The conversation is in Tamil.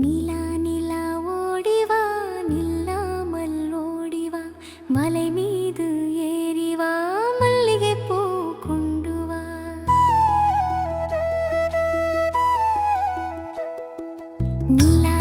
நிலா நிலா ஓடிவா நில்லாமல் ஓடிவா மலை மீது ஏறிவா மல்லிகை பூ கொண்டு வா. நிலா